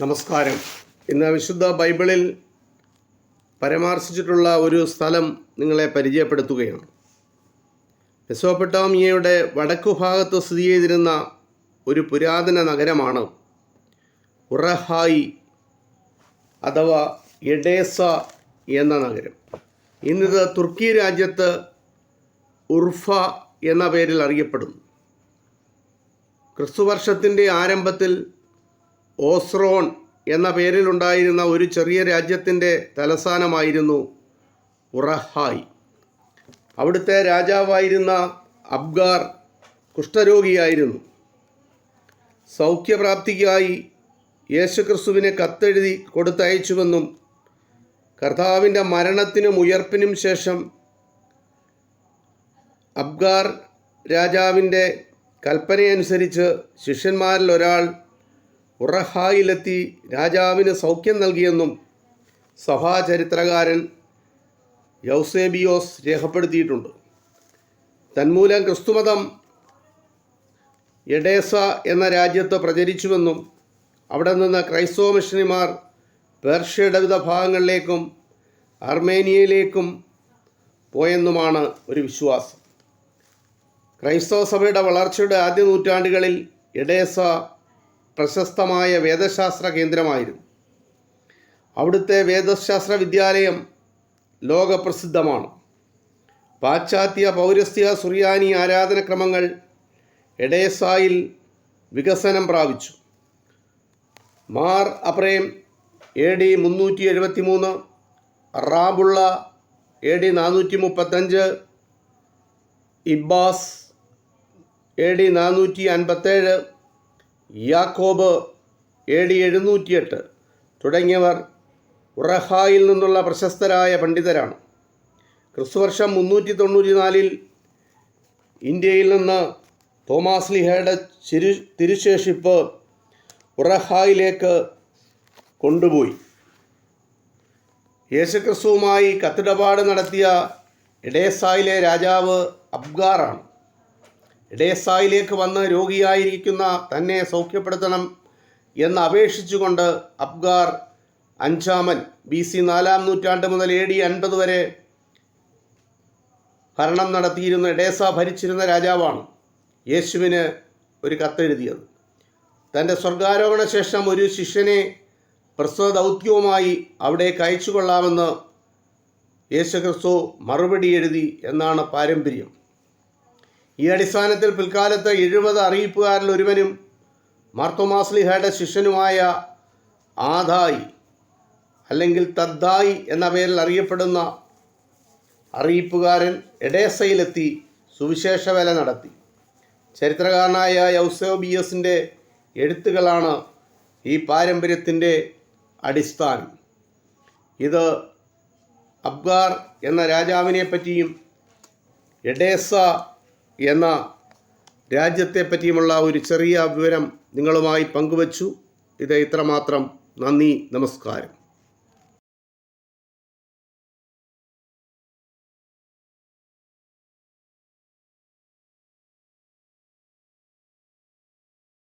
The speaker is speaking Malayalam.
നമസ്കാരം. ഇന്ന് വിശുദ്ധ ബൈബിളിൽ പരാമർശിച്ചിട്ടുള്ള ഒരു സ്ഥലം നിങ്ങളെ പരിചയപ്പെടുത്തുകയാണ്. മെസോപ്പൊട്ടാമിയയുടെ വടക്കു ഭാഗത്ത് സ്ഥിതി ചെയ്തിരുന്ന ഒരു പുരാതന നഗരമാണ് ഉറഹായി അഥവാ എഡേസ എന്ന നഗരം. ഇന്നിത് തുർക്കി രാജ്യത്ത് ഉർഫ എന്ന പേരിൽ അറിയപ്പെടുന്നു. ക്രിസ്തുവർഷത്തിന്റെ ആരംഭത്തിൽ ഓസ്രോൺ എന്ന പേരിലുണ്ടായിരുന്ന ഒരു ചെറിയ രാജ്യത്തിന്റെ തലസ്ഥാനമായിരുന്നു ഉറഹായ്. അവിടുത്തെ രാജാവായിരുന്ന അബ്ഗാർ കുഷ്ഠരോഗിയായിരുന്നു. സൗഖ്യപ്രാപ്തിക്കായി യേശുക്രിസ്തുവിനെ കത്തെഴുതി കൊടുത്തയച്ചുവെന്നും കർത്താവിന്റെ മരണത്തിനും ഉയർപ്പിനും ശേഷം അബ്ഗാർ രാജാവിന്റെ കൽപ്പനയനുസരിച്ച് ശിഷ്യന്മാരിൽ ഒരാൾ ഉറഹായിലെത്തി രാജാവിന് സൗഖ്യം നൽകിയെന്നും സഭാചരിത്രകാരൻ യൗസേബിയോസ് രേഖപ്പെടുത്തിയിട്ടുണ്ട്. തന്മൂലം ക്രിസ്തുമതം എഡേസ എന്ന രാജ്യത്ത് പ്രചരിച്ചുവെന്നും അവിടെ നിന്ന് ക്രൈസ്തവ മിഷണിമാർ പേർഷ്യയുടെ വിവിധ ഭാഗങ്ങളിലേക്കും അർമേനിയയിലേക്കും പോയെന്നുമാണ് ഒരു വിശ്വാസം. ക്രൈസ്തവ സഭയുടെ വളർച്ചയുടെ ആദ്യ നൂറ്റാണ്ടുകളിൽ എഡേസ പ്രശസ്തമായ വേദശാസ്ത്ര കേന്ദ്രമായിരുന്നു. അവിടുത്തെ വേദശാസ്ത്ര വിദ്യാലയം ലോകപ്രസിദ്ധമാണ്. പാശ്ചാത്യ പൗരസ്ത്യ സുറിയാനി ആരാധനക്രമങ്ങൾ എഡേസായിൽ വികസനം പ്രാപിച്ചു. മാർ അപ്രേം എ ഡി മുന്നൂറ്റി എഴുപത്തി മൂന്ന് റാബുള്ള എ ഡി നാനൂറ്റി മുപ്പത്തഞ്ച് ഇബ്ബാസ് എ ഡി നാനൂറ്റി അൻപത്തേഴ് യാക്കോബ് എ ഡി എഴുന്നൂറ്റിയെട്ട്. തുടങ്ങിയവർ ഉറഹായിൽ നിന്നുള്ള പ്രശസ്തരായ പണ്ഡിതരാണ്. ക്രിസ്തുവർഷം മുന്നൂറ്റി തൊണ്ണൂറ്റി നാലിൽ ഇന്ത്യയിൽ നിന്ന് തോമാസ് ലിഹയുടെ ചിരു തിരുശേഷിപ്പ് ഉറഹായിലേക്ക് കൊണ്ടുപോയി. യേശുക്രിസ്തുവുമായി കത്തിടപാട് നടത്തിയ എഡേസായിലെ രാജാവ് അബ്ഗാറാണ്. എഡേസായിലേക്ക് വന്ന് രോഗിയായിരിക്കുന്ന തന്നെ സൗഖ്യപ്പെടുത്തണം എന്ന് അപേക്ഷിച്ചുകൊണ്ട് അബ്ഗാർ അഞ്ചാമൻ ബി സി നാലാം നൂറ്റാണ്ട് മുതൽ എ ഡി അൻപത് വരെ ഭരണം നടത്തിയിരുന്ന ഇടേസ ഭരിച്ചിരുന്ന രാജാവാണ് യേശുവിന് ഒരു കത്തെഴുതിയത്. തന്റെ സ്വർഗാരോഹണ ശേഷം ഒരു ശിഷ്യനെ പ്രസ്തുത ദൗത്യവുമായി അവിടേക്ക് അയച്ചു കൊള്ളാമെന്ന് യേശുക്രിസ്തു മറുപടി എഴുതി എന്നാണ് പാരമ്പര്യം. ഈ അടിസ്ഥാനത്തിൽ പിൽക്കാലത്ത് എഴുപത് അറിയിപ്പുകാരിൽ ഒരുവനും മാർത്തോമാസ്ലിഹയുടെ ശിഷ്യനുമായ ആദായി അല്ലെങ്കിൽ തദ്ദായി എന്ന പേരിൽ അറിയപ്പെടുന്ന അറിയിപ്പുകാരൻ എഡേസയിലെത്തി സുവിശേഷ വേല നടത്തി. ചരിത്രകാരനായ യൗസോബിയസിന്റെ എഴുത്തുകളാണ് ഈ പാരമ്പര്യത്തിന്റെ അടിസ്ഥാനം. ഇത് അബ്ഗാർ എന്ന രാജാവിനെ പറ്റിയും എഡേസ എന്ന രാജ്യത്തെ പറ്റിയുമുള്ള ഒരു ചെറിയ വിവരം നിങ്ങളുമായി പങ്കുവച്ചു. ഇത് ഇത്രമാത്രം. നന്ദി നമസ്കാരം.